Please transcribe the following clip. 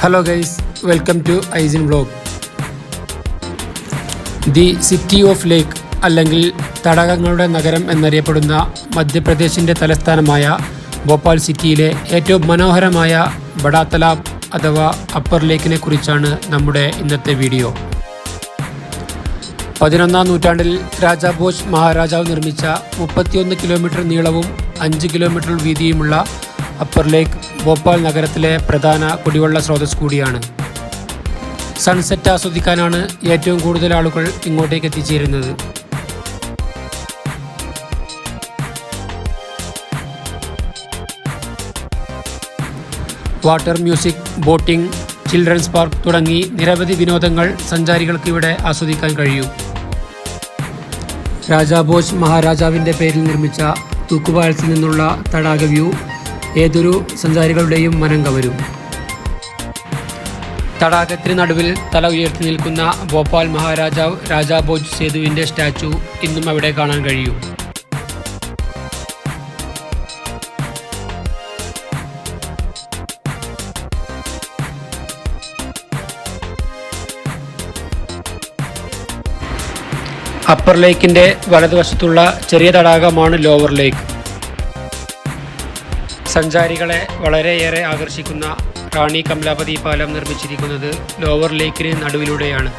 Hello guys welcome to ഐസിൻ blog the city of lake അല്ലെങ്കിൽ തടാകങ്ങളുടെ നഗരം എന്നറിയപ്പെടുന്ന മധ്യപ്രദേശിന്റെ തലസ്ഥാനമായ ഭോപ്പാൽ സിറ്റിയിലെ ഏറ്റവും മനോഹരമായ ബഡാ തലാബ് അഥവാ അപ്പർ ലേക്കിനെ കുറിച്ചാണ് നമ്മുടെ ഇന്നത്തെ വീഡിയോ പതിനൊന്നാം നൂറ്റാണ്ടിൽ രാജാ ഭോജ് മഹാരാജാവ് നിർമ്മിച്ച മുപ്പത്തിയൊന്ന് കിലോമീറ്റർ നീളവും അഞ്ച് കിലോമീറ്റർ വീതിയുമുള്ള അപ്പർ ലേക്ക് ഭോപ്പാൽ നഗരത്തിലെ പ്രധാന കുടിവെള്ള സ്രോതസ് കൂടിയാണ്. സൺസെറ്റ് ആസ്വദിക്കാനാണ് ഏറ്റവും കൂടുതൽ ആളുകൾ ഇങ്ങോട്ടേക്ക് എത്തിച്ചേരുന്നത്. Water music boating children's park തുടങ്ങി നിരവധി വിനോദങ്ങൾ സഞ്ചാരികൾക്ക് ഇവിടെ ആസ്വദിക്കാൻ കഴിയും. രാജാഭോജ് മഹാരാജാവിന്റെ പേരിൽ നിർമ്മിച്ച തൂക്കുപാലത്തിൽ നിന്നുള്ള തടാക വ്യൂ ഏതൊരു സഞ്ചാരികളുടെയും മനം കവരും. തടാകത്തിന് നടുവിൽ തല ഉയർത്തി നിൽക്കുന്ന ഭോപ്പാൽ മഹാരാജാവ് രാജാ ഭോജ് സേതുവിന്റെ സ്റ്റാച്ചു ഇന്നും അവിടെ കാണാൻ കഴിയും. അപ്പർ ലേക്കിന്റെ വലതുവശത്തുള്ള ചെറിയ തടാകമാണ് ലോവർ ലേക്ക്. സഞ്ചാരികളെ വളരെയേറെ ആകർഷിക്കുന്ന റാണി കമലാപതി പാലം നിർമ്മിച്ചിരിക്കുന്നത് ലോവർ ലേക്കിന് നടുവിലൂടെയാണ്.